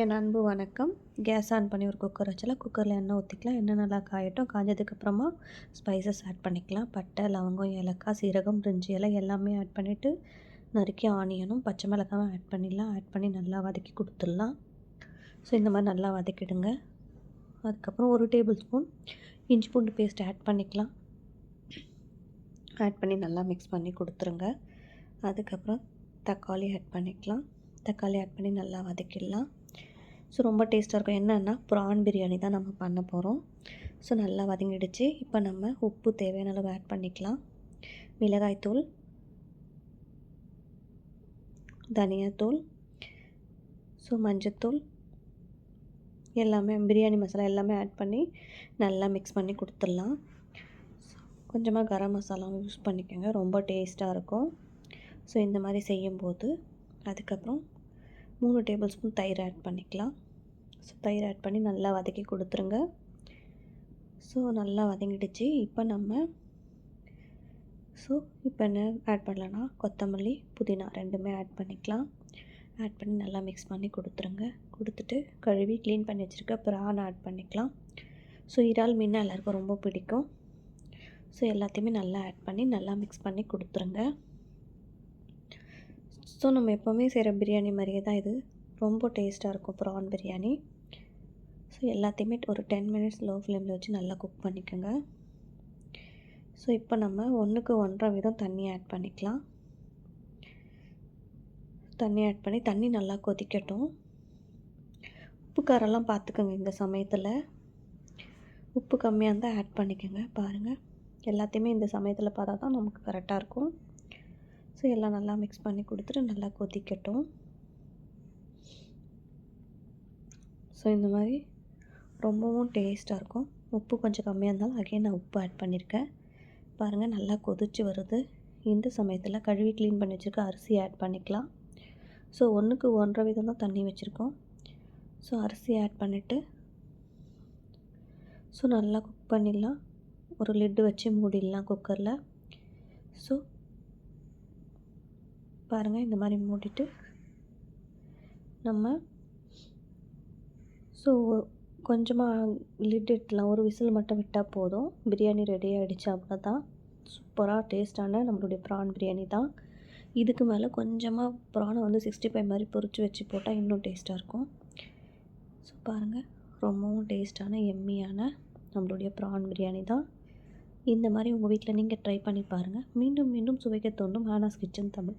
என் அன்பு வணக்கம். Case on பண்ணி ஒரு குக்கர் வச்சலாம் குக்கரில் எண்ணெய் ஊற்றிக்கலாம் எண்ணெய் நல்லா காயட்டும். காஞ்சதுக்கப்புறமா ஸ்பைசஸ் ஆட் பண்ணிக்கலாம். பட்டை லவங்கம் ஏலக்காய் சீரகம் பிரிஞ்சி இலை எல்லாமே ஆட் பண்ணிவிட்டு நறுக்கி ஆனியனும் பச்சை மிளகாவும் ஆட் பண்ணிடலாம். ஆட் பண்ணி நல்லா வதக்கி கொடுத்துடலாம். ஸோ இந்த மாதிரி நல்லா வதக்கிடுங்க. அதுக்கப்புறம் ஒரு டேபிள் ஸ்பூன் இஞ்சி பூண்டு பேஸ்ட் ஆட் பண்ணிக்கலாம். ஆட் பண்ணி நல்லா மிக்ஸ் பண்ணி கொடுத்துருங்க. அதுக்கப்புறம் தக்காளி ஆட் பண்ணிக்கலாம். தக்காளி ஆட் பண்ணி நல்லா வதக்கிடலாம். ஸோ ரொம்ப டேஸ்ட்டாக இருக்கும். என்னென்னா ப்ரான் பிரியாணி தான் நம்ம பண்ண போகிறோம் ஸோ நல்லா வதங்கிடுச்சு. இப்போ நம்ம உப்பு தேவையான அளவு ஆட் பண்ணிக்கலாம். மிளகாய்த்தூள் தனியாத்தூள் ஸோ மஞ்சத்தூள் எல்லாமே பிரியாணி மசாலா எல்லாமே ஆட் பண்ணி நல்லா மிக்ஸ் பண்ணி கொடுத்துடலாம். கொஞ்சமாக கரம் மசாலாவும் யூஸ் பண்ணிக்கோங்க. ரொம்ப டேஸ்ட்டாக இருக்கும். ஸோ இந்த மாதிரி செய்யும்போது அதுக்கப்புறம் மூணு டேபிள் ஸ்பூன் தயிர் ஆட் பண்ணிக்கலாம். ஸோ தயிர் ஆட் பண்ணி நல்லா வதக்கி கொடுத்துருங்க. ஸோ நல்லா வதங்கிடுச்சு. இப்போ நம்ம ஸோ இப்போ என்ன ஆட் பண்ணலான்னா கொத்தமல்லி புதினா ரெண்டுமே ஆட் பண்ணிக்கலாம். ஆட் பண்ணி நல்லா மிக்ஸ் பண்ணி கொடுத்துருங்க. கொடுத்துட்டு கழுவி க்ளீன் பண்ணி வச்சுருக்க பிரான் ஆட் பண்ணிக்கலாம். ஸோ இறால் மீன் எல்லாருக்கும் ரொம்ப பிடிக்கும். ஸோ எல்லாத்தையுமே நல்லா ஆட் பண்ணி நல்லா மிக்ஸ் பண்ணி கொடுத்துருங்க. ஸோ நம்ம எப்போவுமே செய்கிற பிரியாணி மாதிரியே தான் இது. ரொம்ப டேஸ்ட்டாக இருக்கும் ப்ரான் பிரியாணி. ஸோ எல்லாத்தையுமே ஒரு டென் மினிட்ஸ் லோ ஃப்ளேமில் வச்சு நல்லா குக் பண்ணிக்கோங்க. ஸோ இப்போ நம்ம ஒன்றுக்கு ஒன்றரை விதம் தண்ணி ஆட் பண்ணிக்கலாம். தண்ணி ஆட் பண்ணி தண்ணி நல்லா கொதிக்கட்டும். உப்பு காரெல்லாம் பார்த்துக்கோங்க இந்த சமயத்தில். உப்பு கம்மியாக இருந்தால் ஆட் பண்ணிக்கோங்க பாருங்கள் எல்லாத்தையுமே இந்த சமயத்தில் பார்த்தா தான் நமக்கு கரெக்டாக இருக்கும். ஸோ எல்லாம் நல்லா மிக்ஸ் பண்ணி கொடுத்துட்டு நல்லா கொதிக்கட்டும். ஸோ இந்த மாதிரி ரொம்பவும் டேஸ்ட்டாக இருக்கும். உப்பு கொஞ்சம் கம்மியாக இருந்தாலும் அகைன் நான் உப்பு ஆட் பண்ணியிருக்கேன் பாருங்கள் நல்லா கொதிச்சு வருது. இந்த சமயத்தில் கழுவி க்ளீன் பண்ணி வச்சுருக்க அரிசி ஆட் பண்ணிக்கலாம். ஸோ ஒன்றுக்கு ஒன்றரை விதம் தான் தண்ணி வச்சுருக்கோம். ஸோ அரிசி ஆட் பண்ணிவிட்டு ஸோ நல்லா குக் பண்ணிடலாம். ஒரு லிட்டு வச்சு மூடிடலாம் குக்கரில் ஸோ பாருங்கள் இந்த மாதிரி மூடிட்டு நம்ம ஸோ கொஞ்சமாக லிட் எடுத்துலாம் ஒரு விசில் மட்டும் விட்டால் போதும். பிரியாணி ரெடி ஆகிடுச்சு அவ்வளோதான் சூப்பராக டேஸ்ட்டான நம்மளுடைய ப்ரான் பிரியாணி தான். இதுக்கு மேலே கொஞ்சமாக ப்ரானை வந்து சிக்ஸ்டி ஃபைவ் மாதிரி பொறிச்சு வச்சு போட்டால் இன்னும் டேஸ்ட்டாக இருக்கும். ஸோ பாருங்கள் ரொம்பவும் டேஸ்ட்டான எம்மியான நம்மளுடைய ப்ரான் பிரியாணி தான். இந்த மாதிரி உங்கள் வீட்டில் நீங்கள் ட்ரை பண்ணி பாருங்கள் மீண்டும் மீண்டும் சுவைக்க தோண்டும் ஹானாஸ் kitchen Tamil.